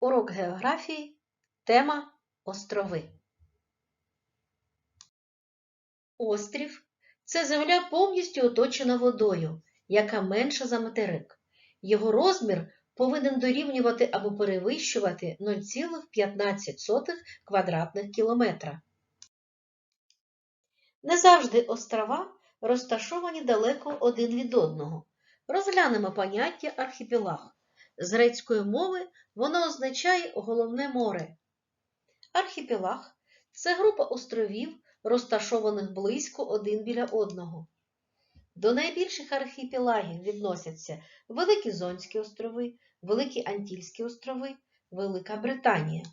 Урок географії. Тема острови. Острів це земля повністю оточена водою, яка менша за материк. Його розмір повинен дорівнювати або перевищувати 0,15 квадратних кілометра. Не завжди острова розташовані далеко один від одного. Розглянемо поняття архіпелаг. З грецької мови воно означає головне море. Архіпелаг це група островів, розташованих близько один біля одного. До найбільших архіпелагів відносяться Великі Зонські острови, Великі Антільські острови, Велика Британія.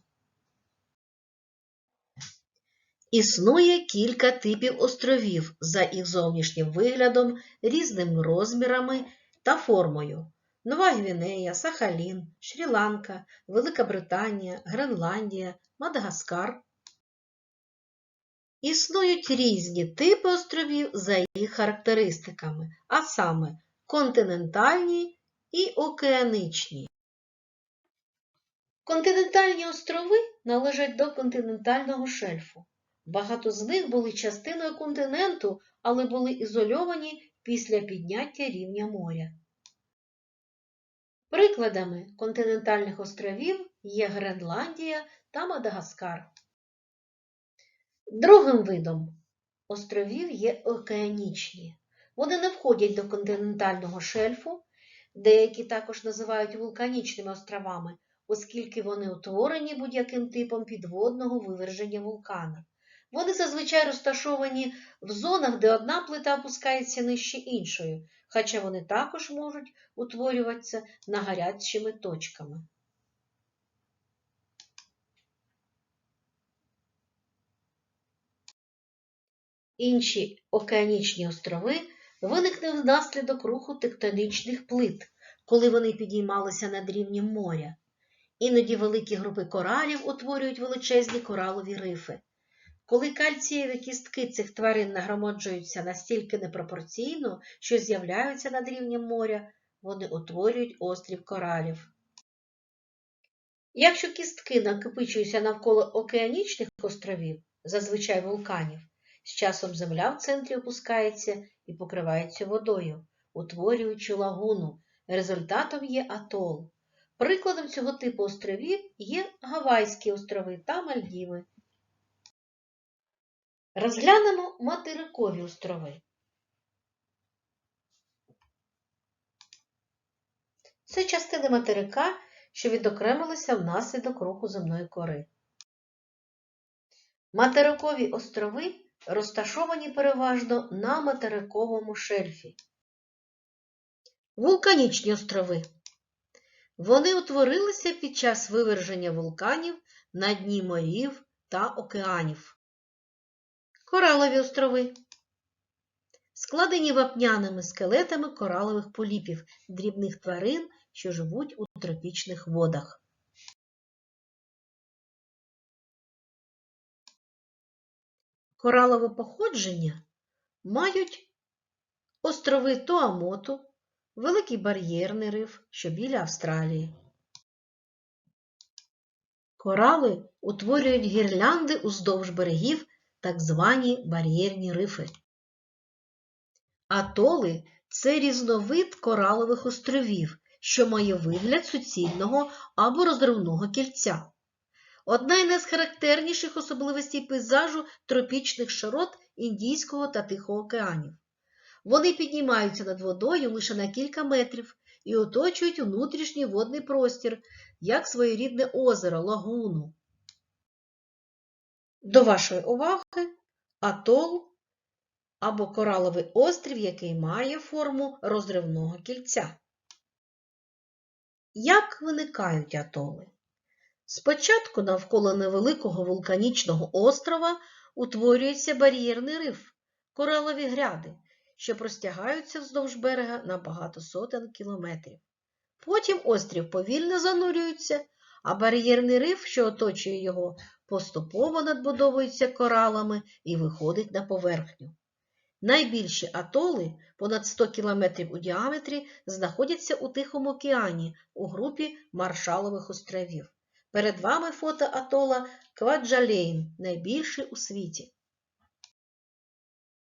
Існує кілька типів островів за їх зовнішнім виглядом, різними розмірами та формою. Нова Гвінея, Сахалін, Шрі-Ланка, Велика Британія, Гренландія, Мадагаскар. Існують різні типи островів за їх характеристиками, а саме континентальні і океаничні. Континентальні острови належать до континентального шельфу. Багато з них були частиною континенту, але були ізольовані після підняття рівня моря. Прикладами континентальних островів є Гренландія та Мадагаскар. Другим видом островів є океанічні. Вони не входять до континентального шельфу, деякі також називають вулканічними островами, оскільки вони утворені будь-яким типом підводного виверження вулкана. Вони зазвичай розташовані в зонах, де одна плита опускається нижче іншої, хоча вони також можуть утворюватися на гарячими точками. Інші океанічні острови виникли внаслідок руху тектонічних плит, коли вони підіймалися над рівнем моря. Іноді великі групи коралів утворюють величезні коралові рифи. Коли кальцієві кістки цих тварин нагромаджуються настільки непропорційно, що з'являються над рівнем моря, вони утворюють острів коралів. Якщо кістки накопичуються навколо океанічних островів, зазвичай вулканів, з часом земля в центрі опускається і покривається водою, утворюючи лагуну. Результатом є атол. Прикладом цього типу островів є Гавайські острови та Мальдіви. Розглянемо материкові острови. Це частини материка, що відокремилися внаслідок руху земної кори. Материкові острови розташовані переважно на материковому шельфі. Вулканічні острови. Вони утворилися під час виверження вулканів на дні морів та океанів. Коралові острови. Складені вапняними скелетами коралових поліпів, дрібних тварин, що живуть у тропічних водах. Коралове походження мають острови Туамоту, Великий бар'єрний риф, що біля Австралії. Корали утворюють гірлянди уздовж берегів, так звані бар'єрні рифи. Атоли – це різновид коралових островів, що має вигляд суцільного або розривного кільця. Одна із найхарактерніших особливостей пейзажу тропічних широт Індійського та Тихого океанів. Вони піднімаються над водою лише на кілька метрів і оточують внутрішній водний простір, як своєрідне озеро, лагуну. До вашої уваги атол або кораловий острів, який має форму розривного кільця. Як виникають атоли? Спочатку навколо невеликого вулканічного острова утворюється бар'єрний риф, коралові гряди, що простягаються вздовж берега на багато сотень кілометрів. Потім острів повільно занурюється, а бар'єрний риф, що оточує його, поступово надбудовується коралами і виходить на поверхню. Найбільші атоли, понад 100 км у діаметрі, знаходяться у Тихому океані у групі Маршалових островів. Перед вами фото атола Кваджалейн, найбільший у світі.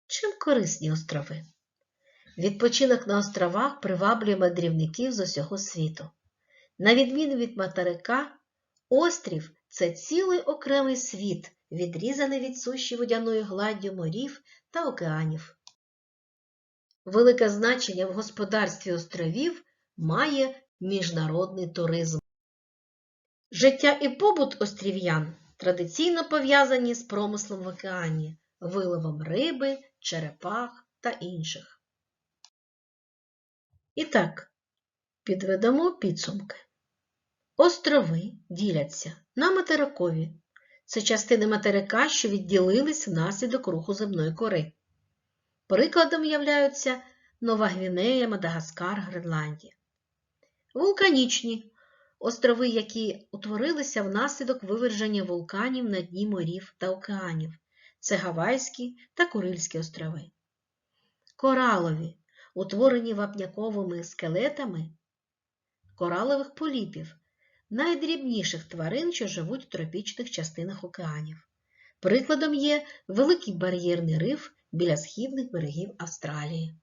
Чим корисні острови? Відпочинок на островах приваблює мандрівників з усього світу. На відміну від материка, острів це цілий окремий світ, відрізаний від суші водяною гладдю морів та океанів. Велике значення в господарстві островів має міжнародний туризм. Життя і побут острів'ян традиційно пов'язані з промислом в океані, виловом риби, черепах та інших. І так, підведемо підсумки. Острови діляться на материкові. Це частини материка, що відділились внаслідок руху земної кори. Прикладом являються Нова Гвінея, Мадагаскар, Гренландія. Вулканічні острови, які утворилися внаслідок виверження вулканів на дні морів та океанів. Це Гавайські та Курильські острови. Коралові, утворені вапняковими скелетами коралових поліпів, найдрібніших тварин, що живуть в тропічних частинах океанів. Прикладом є Великий бар'єрний риф біля східних берегів Австралії.